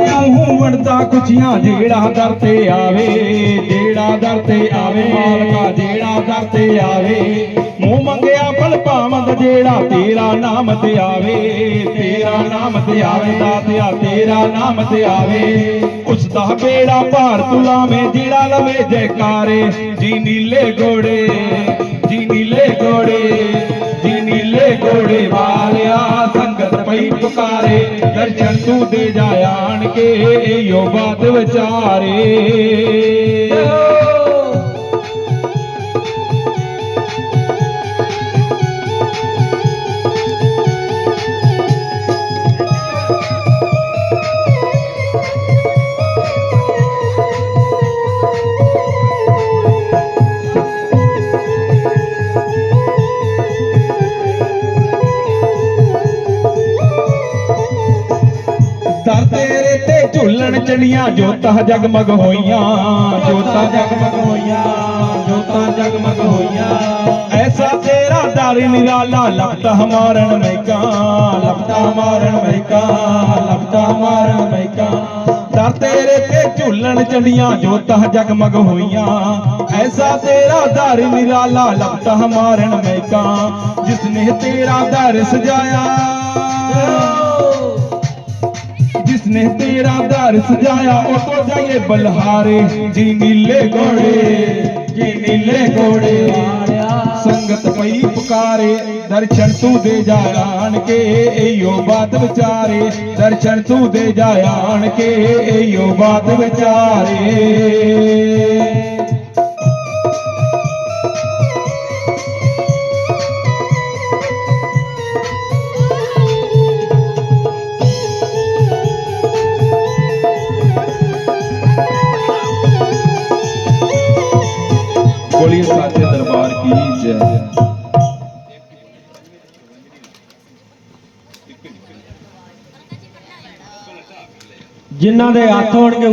ਮੂੰਹ ਵੜਦਾ ਕੁਛੀਆਂ ਜਿਹੜਾ ਦਰ ਤੇ ਆਵੇ, ਜਿਹੜਾ ਦਰ ਤੇ ਆਵੇ, ਮਾਲਕਾ ਜਿਹੜਾ ਦਰ ਤੇ ਆਵੇ। ਮੂੰਹ ਮੰਗਿਆ ਫਲ ਭਾਵੰਦ ਜਿਹੜਾ ਤੇਰਾ ਨਾਮ ਤੇ ਆਵੇ, ਤੇਰਾ ਨਾਮ ਤੇ ਆਵੇ ਦਾਤਿਆ ਤੇਰਾ ਨਾਮ ਤੇ ਆਵੇ। ਉਸ ਦਾ ਬੇੜਾ ਭਾਰ ਤੁਲਾਵੇਂ ਜਿਹੜਾ ਲਵੇ ਜੈਕਾਰੇ। ਜੀ ਨੀਲੇ ਗੋੜੇ ਜੀ ਨੀਲੇ ਗੋੜੇ ਜੀ ਨੀਲੇ ਗੋੜੇ ਵਾਲੇ। ਸੰਗਤ ਪੁਕਾਰੇ ਦਰਸ਼ਨ ਤੂੰ ਦੇ ਜਾ ਆਣ ਕੇ ਯੋ ਬਾਤ ਵਿਚਾਰੇ। ਤੇ ਝੁੱਲਣ ਚੜੀਆਂ, ਜੋਤਾਂ ਜਗਮਗ ਹੋਈਆਂ, ਜੋਤਾਂ ਜਗਮਗ ਹੋਈਆਂ, ਜੋਤਾਂ ਜਗਮਗ ਹੋਈਆਂ। ਐਸਾ ਤੇਰਾ ਦਰ ਨਿਰਾਲਾ, ਲਪਟਾ ਮਾਰਨ ਮੈਕਾ ਲਪਟਾ ਮਾਰਨ ਮੈਕਾ ਲਪਟਾ ਮਾਰਨ ਮੈਕਾ ਦਰ ਤੇਰੇ ਤੇ ਝੁੱਲਣ ਚੜੀਆਂ, ਜੋਤਾਂ ਜਗਮਗ ਹੋਈਆਂ। ਐਸਾ ਤੇਰਾ ਦਰ ਨਿਰਾਲਾ, ਲਪਟਾ ਮਾਰਨ ਮੈਕਾ ਜਿਸਨੇ ਤੇਰਾ ਦਰ ਸਜਾਇਆ। ਜਿਸਨੇ ਤੇਰਾ ਦਰ ਸਜਾਇਆ ਉਹ ਤੋਂ ਜਾਈਏ ਬਲਹਾਰੇ ਜੀ ਨੀਲੇ ਘੋੜੇ ਜੀ ਨੀਲੇ ਘੋੜੇ ਸੰਗਤ ਪਈ ਪੁਕਾਰੇ ਦਰਸ਼ਨ ਤੂੰ ਦੇ ਜਾ ਆਣ ਕੇ ਇਹੋ ਬਾਤ ਵਿਚਾਰੇ ਦਰਸ਼ਨ ਤੂੰ ਦੇ ਜਾ ਆਣ ਕੇ ਇਹੋ बोलिए साचे दरबार की जय ਜਿਨ੍ਹਾਂ ਦੇ ਹੱਥ ਹੋਣਗੇ